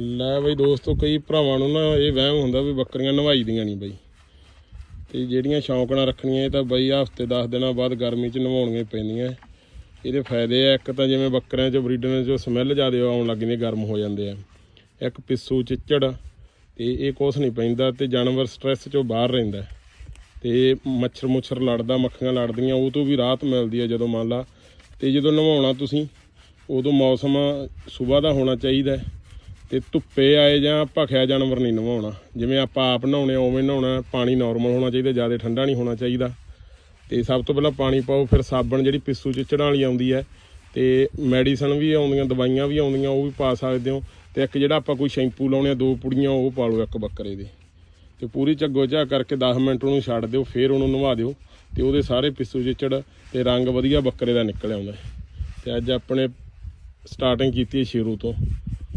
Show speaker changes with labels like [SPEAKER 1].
[SPEAKER 1] ਲੈ ਬਈ ਦੋਸਤੋ, ਕਈ ਭਰਾਵਾਂ ਨੂੰ ਨਾ ਇਹ ਵਹਿਮ ਹੁੰਦਾ ਵੀ ਬੱਕਰੀਆਂ ਨਵਾਈਦੀਆਂ ਨਹੀਂ ਬਈ। ਤੇ ਜਿਹੜੀਆਂ ਸ਼ੌਂਕ ਨਾਲ ਰੱਖਣੀਆਂ, ਇਹ ਤਾਂ ਬਈ ਹਫ਼ਤੇ 10 ਦਿਨਾਂ ਬਾਅਦ ਗਰਮੀ 'ਚ ਨਵਾਉਣੀਆਂ ਹੀ ਪੈਂਦੀਆਂ। ਇਹਦੇ ਫਾਇਦੇ ਆ, ਇੱਕ ਤਾਂ ਜਿਵੇਂ ਬੱਕਰਿਆਂ 'ਚ ਬਰੀਡਰਾਂ 'ਚ ਸਮੈਲ ਜ਼ਿਆਦਾ ਆਉਣ ਲੱਗ ਜਾਂਦੀ, ਗਰਮ ਹੋ ਜਾਂਦੇ ਆ। ਇੱਕ ਪਿੱਸੂ ਚਿੱਚੜ, ਤੇ ਇਹ ਕੁਛ ਨਹੀਂ ਪੈਂਦਾ, ਤੇ ਜਾਨਵਰ ਸਟ੍ਰੈਸ 'ਚੋਂ ਬਾਹਰ ਰਹਿੰਦਾ। ਤੇ ਮੱਛਰ ਮੁੱਛਰ ਲੜਦਾ, ਮੱਖੀਆਂ ਲੜਦੀਆਂ, ਉਹ ਤੋਂ ਵੀ ਰਾਹਤ ਮਿਲਦੀ ਹੈ ਜਦੋਂ ਮੰਨ ਲਾ। ਤੇ ਜਦੋਂ ਨਵਾਉਣਾ ਤੁਸੀਂ, ਉਦੋਂ ਮੌਸਮ ਸਵੇਰ ਦਾ ਹੋਣਾ ਚਾਹੀਦਾ। ਤੇ ਧੁੱਪੇ ਆਏ ਜਾਂ ਭਖਿਆ ਜਾਨਵਰ ਨਹੀਂ ਨਵਾਉਣਾ। ਜਿਵੇਂ ਆਪਾਂ ਆਪ ਨਹਾਉਣੇ ਆ, ਉਵੇਂ ਨਹਾਉਣਾ ਪਾਣੀ ਨਾਰਮਲ ਹੋਣਾ ਚਾਹੀਦਾ ਜ਼ਿਆਦਾ ਠੰਡਾ ਨਹੀਂ ਹੋਣਾ ਚਾਹੀਦਾ। ਤੇ ਸਭ ਤੋਂ ਪਹਿਲਾਂ ਪਾਣੀ ਪਾਓ ਫਿਰ ਸਾਬਣ ਜਿਹੜੀ ਪਿੱਸੂ ਚਿੱਚੜਾਂ ਵਾਲੀ ਆਉਂਦੀ ਹੈ। ਤੇ ਮੈਡੀਸਨ ਵੀ ਆਉਂਦੀਆਂ ਦਵਾਈਆਂ ਵੀ ਆਉਂਦੀਆਂ ਉਹ ਵੀ ਪਾ ਸਕਦੇ ਹੋ। ਤੇ ਇੱਕ ਜਿਹੜਾ ਆਪਾਂ ਕੋਈ ਸ਼ੈਂਪੂ ਲਾਉਣੇ ਆ ਦੋ ਪੁੜੀਆਂ ਉਹ ਪਾ ਲਓ ਇੱਕ ਬੱਕਰੇ ਦੇ। ਤੇ ਪੂਰੀ ਝੱਗੋ ਝਾ ਕਰਕੇ 10 ਮਿੰਟ ਉਹਨੂੰ ਛੱਡ ਦਿਓ ਫਿਰ ਉਹਨੂੰ ਨਵਾ ਦਿਓ। ਤੇ ਉਹਦੇ ਸਾਰੇ ਪਿੱਸੂ ਚਿੱਚੜ ਤੇ ਰੰਗ ਵਧੀਆ ਬੱਕਰੇ ਦਾ ਨਿਕਲ ਆਉਂਦਾ ਹੈ। ਤੇ ਅੱਜ ਆਪਣੇ ਸਟਾਰਟਿੰਗ ਕੀਤੀ ਹੈ ਸ਼ੁਰੂ ਤੋਂ।